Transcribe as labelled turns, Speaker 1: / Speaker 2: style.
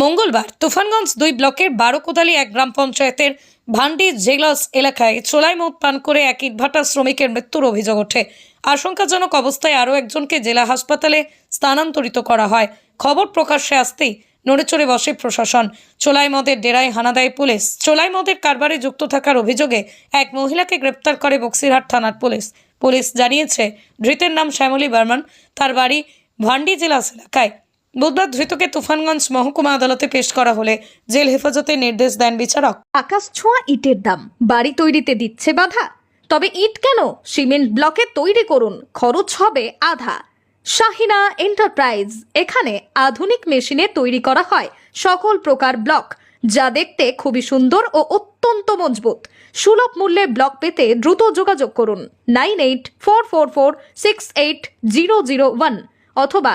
Speaker 1: মঙ্গলবার তুফানগঞ্জ দুই ব্লকের বারোকোদালি এক গ্রাম পঞ্চায়েতের ভান্ডি জেলাস এলাকায় চোলাই মদ পান করে এক ইটভাটা শ্রমিকের মৃত্যুর অভিযোগ ওঠে। আশঙ্কাজনক অবস্থায় আরও একজনকে জেলা হাসপাতালে স্থানান্তরিত করা হয়। খবর প্রকাশ্যে আসতেই নড়েচড়ে বসে প্রশাসন। চোলাই মদের ডেরায় হানা দেয় পুলিশ। চোলাই মদের কারবারে যুক্ত থাকার অভিযোগে এক মহিলাকে গ্রেপ্তার করে বক্সিরহাট থানার পুলিশ। পুলিশ জানিয়েছে, ধৃতের নাম শ্যামলী বর্মন। তার বাড়ি ভান্ডি জেলাস এলাকায়। বুধবার ধৃতকে তুফানগঞ্জ মহকুমা আদালতে পেশ করা হলে জেল হেফাজতে নির্দেশ দেন বিচারক।
Speaker 2: আকাশ ছোঁয়া ইটের দাম। বাড়ি তৈরিতে দিচ্ছে বাধা। তবে ইট কেন? সিমেন্ট ব্লকে তৈরি করুন। খরচ হবে আধা। শাহিনা এন্টারপ্রাইজ। এখানে আধুনিক মেশিনে তৈরি করা হয় সকল প্রকার ব্লক। যা দেখতে খুবই সুন্দর ও অত্যন্ত মজবুত। সুলভ মূল্যে ব্লক পেতে দ্রুত যোগাযোগ করুন। Nine eight four four four six eight zero zero one অথবা